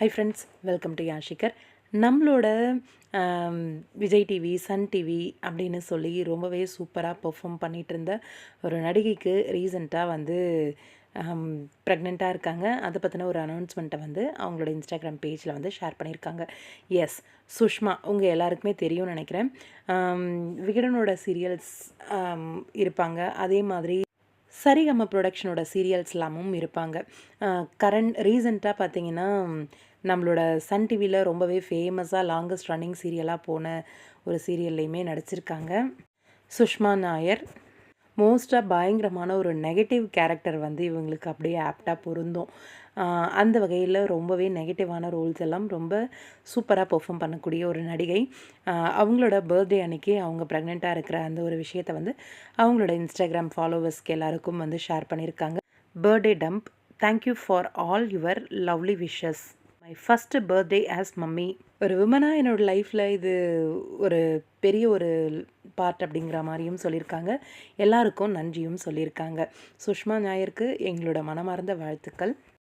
High friends welcome to யாஷிகர் நம்மளோட Vijay TV Sun TV அப்படின்னு சொல்லி ரொம்பவே சூப்பராக பெர்ஃபார்ம் பண்ணிகிட்டு இருந்த ஒரு நடிகைக்கு ரீசண்டாக வந்து ப்ரெக்னெண்ட்டாக இருக்காங்க. அதை பற்றின ஒரு அனௌன்ஸ்மெண்ட்டை வந்து அவங்களோட இன்ஸ்டாகிராம் பேஜில் வந்து ஷேர் பண்ணியிருக்காங்க எஸ் சுஷ்மா உங்கள் எல்லாருக்குமே தெரியும்னு நினைக்கிறேன். விகடனோட சீரியல்ஸ் இருப்பாங்க. அதே மாதிரி சரிகம ப்ரொடக்ஷனோட சீரியல்ஸ்லாமும் இருப்பாங்க. கரண்ட் ரீசண்டாக பார்த்தீங்கன்னா நம்மளோட சன் டிவியில் ரொம்பவே ஃபேமஸாக லாங்கஸ்ட் ரன்னிங் சீரியலாக போன ஒரு சீரியல்லையுமே நடிச்சிருக்காங்க. சுஷ்மா நாயர் மோஸ்ட்டாக பயங்கரமான ஒரு நெகட்டிவ் கேரக்டர் வந்து இவங்களுக்கு அப்படியே ஆப்டாக பொருந்தும். அந்த வகையில் ரொம்பவே நெகட்டிவான ரோல்ஸ் எல்லாம் ரொம்ப சூப்பராக பெர்ஃபார்ம் பண்ணக்கூடிய ஒரு நடிகை. அவங்களோட பர்த்டே அன்னைக்கு அவங்க ப்ரெக்னெண்ட்டாக இருக்கிற அந்த ஒரு விஷயத்தை வந்து அவங்களோட இன்ஸ்டாகிராம் ஃபாலோவர்ஸ்க்கு எல்லாருக்கும் வந்து ஷேர் பண்ணியிருக்காங்க birthday dump thank you for all your lovely wishes my first birthday as mummy ஒரு விமனாக என்னோடய லைஃப்பில் இது ஒரு பெரிய ஒரு பார்ட் அப்படிங்கிற மாதிரியும் சொல்லியிருக்காங்க. எல்லாருக்கும் நன்றியும் சொல்லியிருக்காங்க. சுஷ்மா நாயருக்கு எங்களோட மனமார்ந்த வாழ்த்துக்கள்.